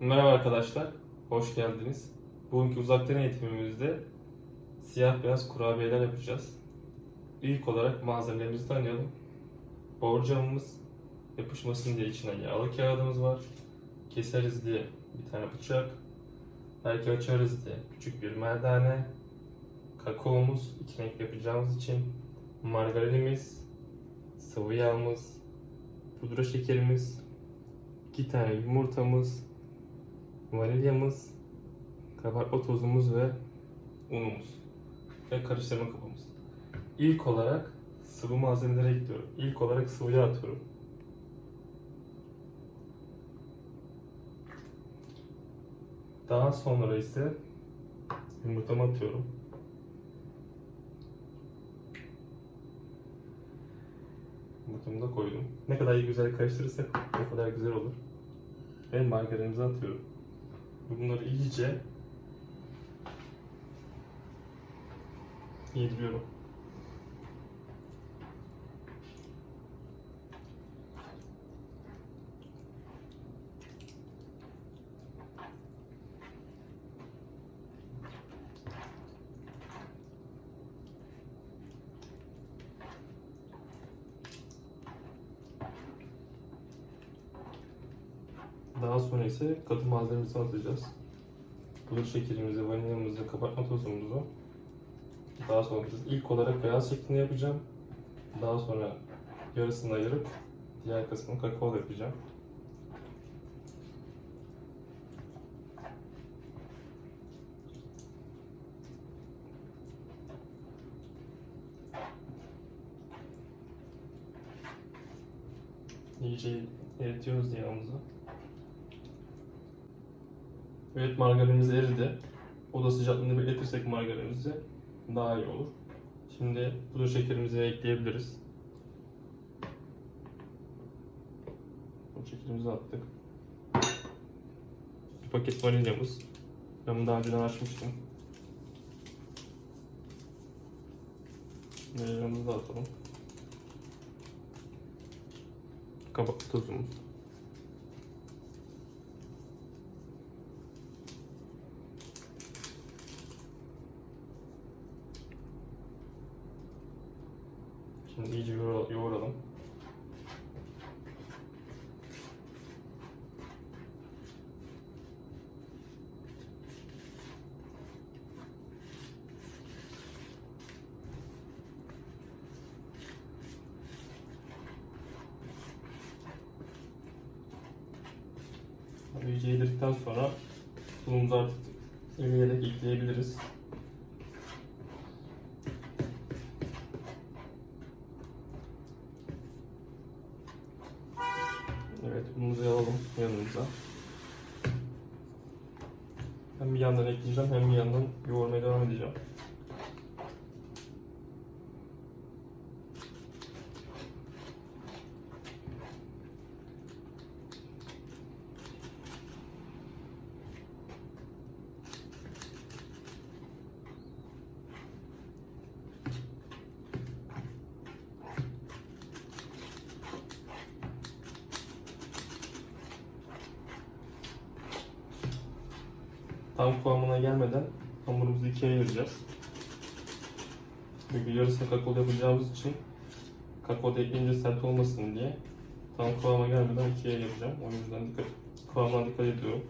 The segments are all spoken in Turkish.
Merhaba arkadaşlar, hoş geldiniz. Bugünkü uzaktan eğitimimizde siyah beyaz kurabiyeler yapacağız. İlk olarak malzemelerimizi tanıyalım. Borcamımız, yapışmasın diye içine yağlı kağıdımız var. Keseriz diye bir tane bıçak. Belki açarız diye küçük bir merdane. Kakaomuz, iki renk yapacağımız için. Margarinimiz, sıvı yağımız, pudra şekerimiz, iki tane yumurtamız, vanilyamız, kabartma tozumuz ve unumuz ve karıştırma kabımız. İlk olarak sıvı malzemelere ekliyorum. İlk olarak sıvı yağ atıyorum. Daha sonra ise yumurtamı atıyorum. Yumurtamı da koydum. Ne kadar iyi güzel karıştırırsak o kadar güzel olur. Ve margarinimizi atıyorum. Bunları iyice yediriyorum. Daha sonra ise katı malzememizi atacağız. Pudra şekerimizi, vanilyamızı, kabartma tozumuzu daha sonra. İlk olarak beyaz şeklinde yapacağım. Daha sonra yarısını ayırıp diğer kısmını kakao yapacağım. İyice eritiyoruz yağımızı. Evet margarinimiz eridi. Oda sıcaklığında bekletirsek margarinimizi daha iyi olur. Şimdi pudra şekerimizi ekleyebiliriz. Pudra şekerimizi attık. Bir paket vanilyamız. Ben bunu daha önceden açmıştım. Vanilyamızı da atalım. Kabak tozumuz. Şimdi iyice yoğur- yoğuralım. İyice yedirdikten sonra unumuzu artık eleyerek ekleyebiliriz. Ekleyeceğim hem yandan yoğurmaya devam edeceğim. Tam kıvamına gelmeden hamurumuzu ikiye ayıracağız. Çünkü yarısını kakao yapacağımız için kakao ekleyince sert olmasın diye tam kıvama gelmeden ikiye ayıracağım. O yüzden dikkat, kıvamına dikkat ediyorum.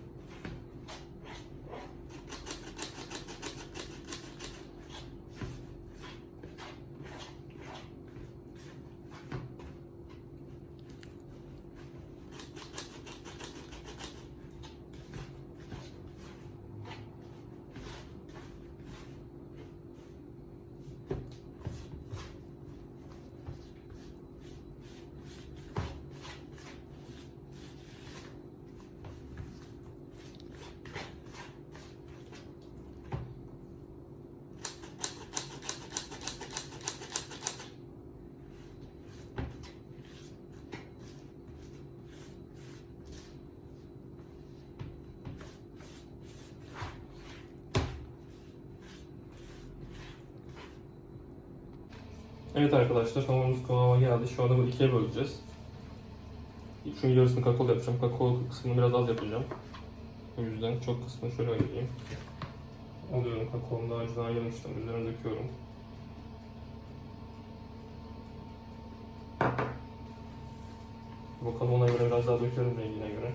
Evet arkadaşlar hamurumuz kıvama geldi. Şu anda bunu ikiye böleceğiz. Şunun yarısını kakao yapacağım. Kakao kısmını biraz az yapacağım. O yüzden çok kısmını şöyle ayırayım. Alıyorum kakaomu daha önceden ayırmıştım. Üzerine döküyorum. Bakalım ona göre biraz daha döküyorum rengine göre.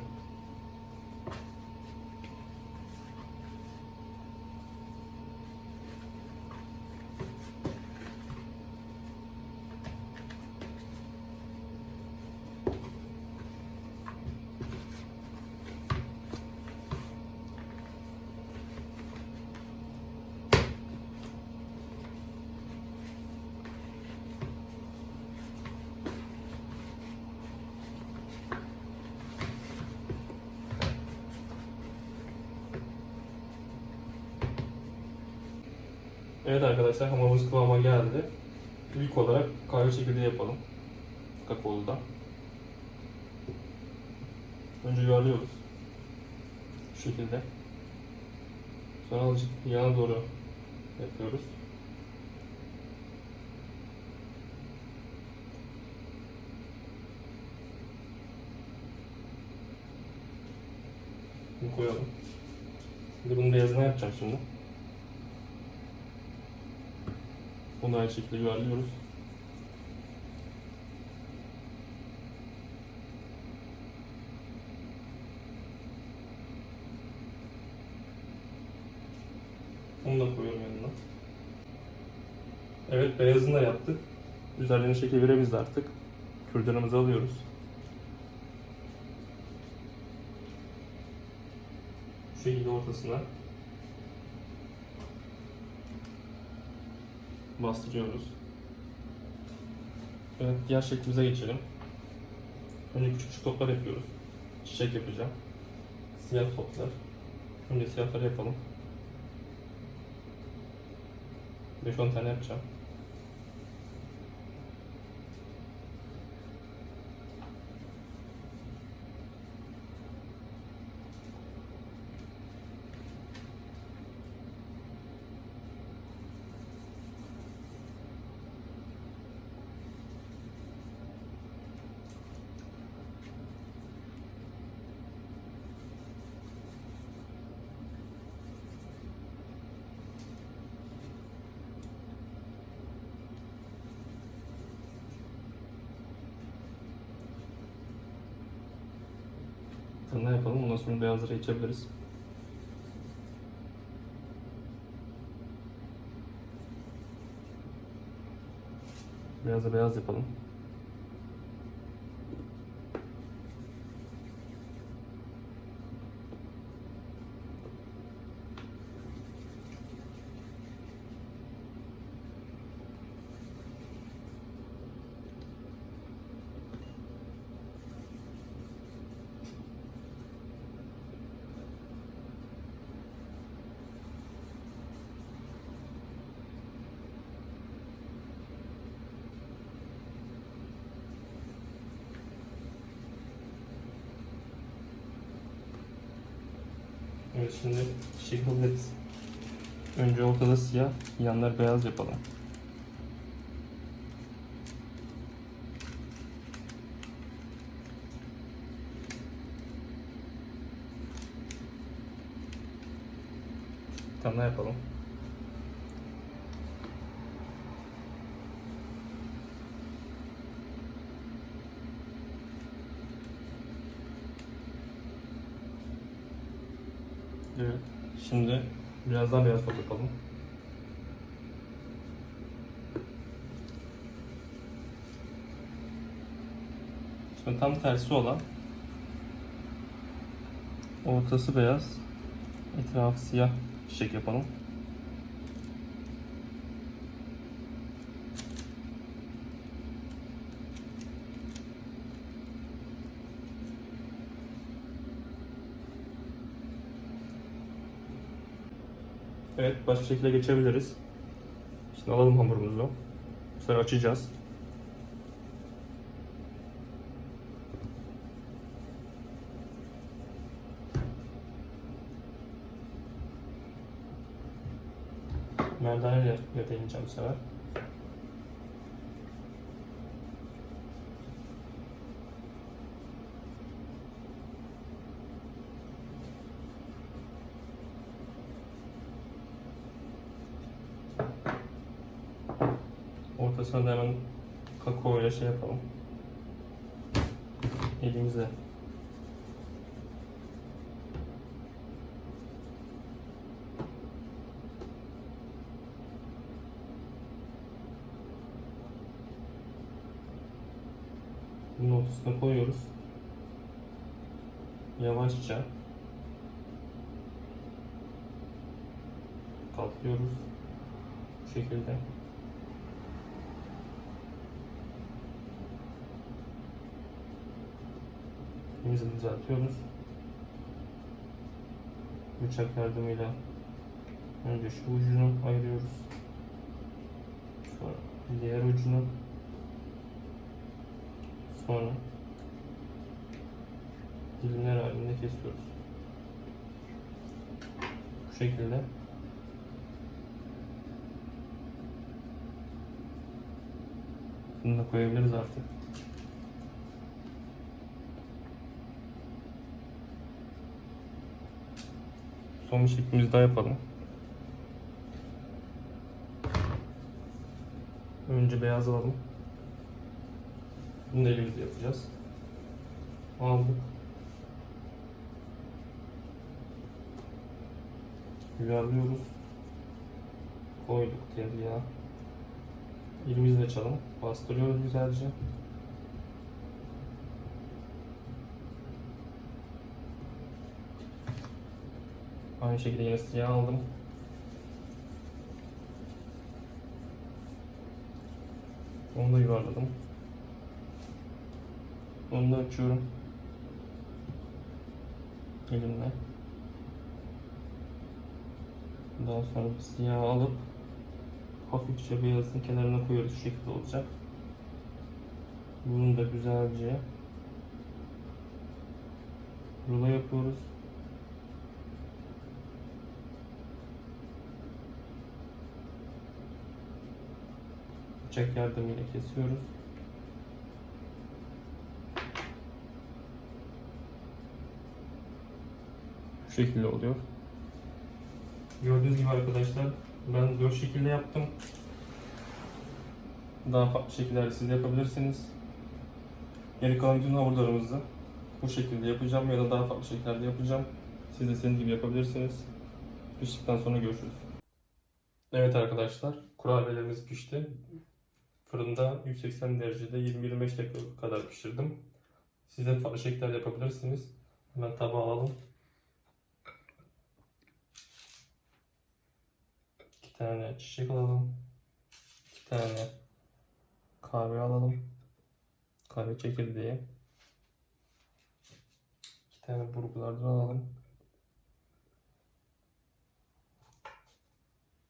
Evet arkadaşlar hamurumuz kıvama geldi. İlk olarak kahve çekirdeği yapalım. Kakaoludan. Önce yuvarlıyoruz. Şu şekilde. Sonra azıcık yana doğru yapıyoruz. Bunu koyalım. Şimdi bunun beyazını yapacağım şimdi. Bunu aynı şekilde yuvarlıyoruz. Onu da koyuyorum yanına. Evet beyazını da yaptık. Üzerlerine şekil verebiliriz artık. Kürdanımızı alıyoruz. Şu şekilde ortasına bastırıyoruz. Evet, diğer şeklimize geçelim. Önce küçük küçük toplar yapıyoruz. Çiçek yapacağım. Siyah toplar. Önce siyahları yapalım. 5-10 tane yapacağım. Tırnağı yapalım. Ondan sonra beyazları içebiliriz. Biraz beyaz yapalım. Evet şimdi şekillet. Önce ortada siyah, yanlar beyaz yapalım. Daha yapalım. Evet. Şimdi biraz daha beyaz top yapalım. Şimdi tam tersi olan ortası beyaz, etrafı siyah çiçek yapalım. Evet, başka şekilde geçebiliriz. Şimdi alalım hamurumuzu. Sonra açacağız. Merdaneyle deneyeceğim bu sefer. Ortasına da hemen kakao ile şey yapalım. Elimize. Bunun ortasına koyuyoruz. Yavaşça katlıyoruz. Bu şekilde. İpimizi düzeltiyoruz. Bıçak yardımıyla önce şu ucunu ayırıyoruz. Sonra diğer ucunu. Sonra dilimler halinde kesiyoruz. Bu şekilde bunu da koyabiliriz artık. Son bir şeklimizi daha yapalım. Önce beyaz alalım. Bunu da elimizle yapacağız. Aldık. Yuvarlıyoruz. Koyduk tezgaha. Elimizle açalım. Bastırıyoruz güzelce. Aynı şekilde yine siyah aldım. Onu da yuvarladım. Onu da açıyorum. Elimle. Daha sonra siyah alıp hafifçe beyazın kenarına koyuyoruz. Şu şekilde olacak. Bunu da güzelce rulo yapıyoruz. Bıçak yardımıyla kesiyoruz. Şu şekilde oluyor. Gördüğünüz gibi arkadaşlar ben 4 şekilde yaptım. Daha farklı şekillerde siz de yapabilirsiniz. Geri kalan bütün hamurlarımızı bu şekilde yapacağım ya da daha farklı şekillerde yapacağım. Siz de senin gibi yapabilirsiniz. Piştikten sonra görüşürüz. Evet arkadaşlar kurabiyelerimiz pişti. Fırında 180 derecede 20-25 dakika kadar pişirdim. Siz de farklı şekillerde yapabilirsiniz. Hemen tabağa alalım. İki tane çiçek alalım. İki tane kahve alalım. Kahve çekirdeği. İki tane burgulardan alalım.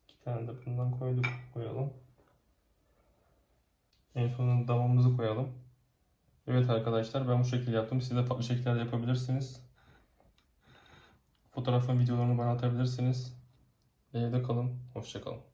İki tane de bundan koyduk, koyalım. En sonunda damamızı koyalım. Evet arkadaşlar ben bu şekilde yaptım. Siz de farklı şekillerde yapabilirsiniz. Fotoğrafın videolarını bana atabilirsiniz. Evde kalın. Hoşçakalın.